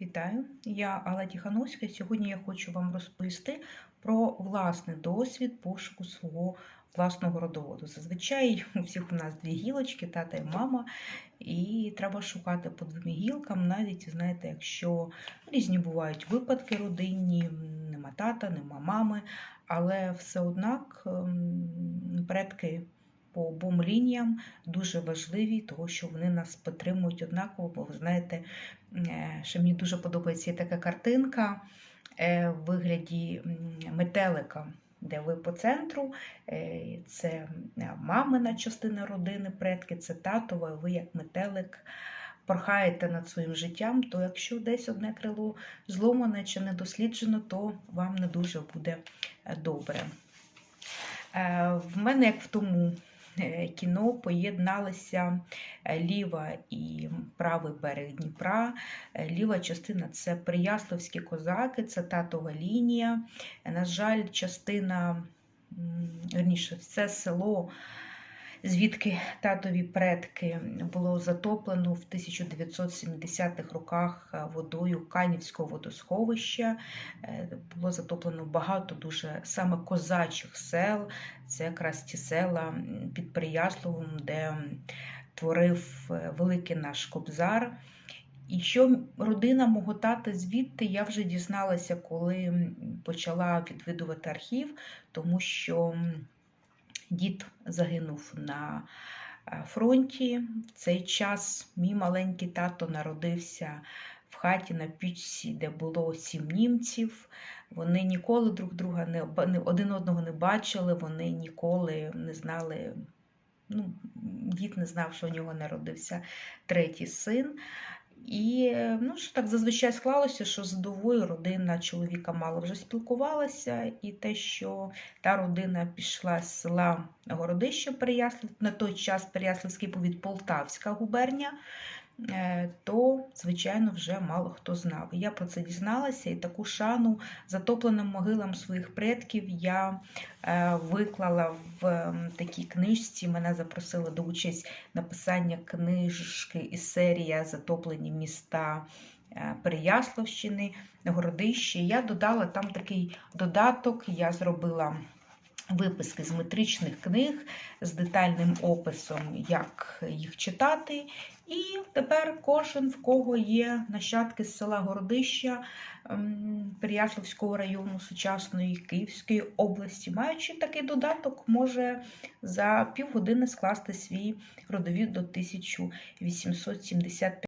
Вітаю, я Алла Тихановська. Сьогодні я хочу вам розповісти про власний досвід пошуку свого власного родоводу. Зазвичай у всіх у нас дві гілочки, тата і мама, і треба шукати по двом гілкам, навіть знаєте, якщо різні бувають випадки родинні, нема тата, нема мами, але все однак ем, предки по обом лініям дуже важливі, тому що вони нас підтримують однаково, бо ви знаєте, е, що мені дуже подобається є така картинка е, в вигляді метелика, де ви по центру, е, це мамина частина родини, предки, це татова, і ви як метелик. Порхаєте над своїм життям, то якщо десь одне крило зломане чи недосліджено, то вам не дуже буде добре. В мене, як в тому кіно, поєдналися е, ліва і правий берег Дніпра. Е, Ліва частина це Прияславські козаки, це татова лінія. Е, На жаль, частина, верніше, все село. Звідки татові предки було затоплено в 1970-х роках е, водою Канівського водосховища. Е, Було затоплено багато дуже саме козачих сел. Це якраз ті села під Переяславом, де творив е, великий наш кобзар. І що родина мого тата звідти, я вже дізналася, коли почала відвідувати архів, тому що дід загинув на е, фронті. В цей час мій маленький тато народився в хаті на пічці, де було сім німців. Вони ніколи друг друга не не- один одного не бачили, вони ніколи не знали. Ну, дід не знав, що у нього народився третій син. І е, ну, що так зазвичай склалося, що з довою родина чоловіка мало вже спілкувалася, і те, що та родина пішла з села Городище Переяслав, на той час Переяславський повід Полтавська губернія, то, звичайно, вже мало хто знав. І я про це дізналася, і таку шану затопленим могилам своїх предків я е, виклала в такій книжці. Мене запросили до участь написання книжки із серія Затоплені міста е, Переяславщини, Городище. Я додала там такий додаток, я зробила. Виписки з метричних книг з детальним описом, як їх читати. І тепер кожен, в кого є нащадки з села Городища ем, району сучасної Київської області, маючи такий додаток, може за півгодини скласти свій родовід до 1875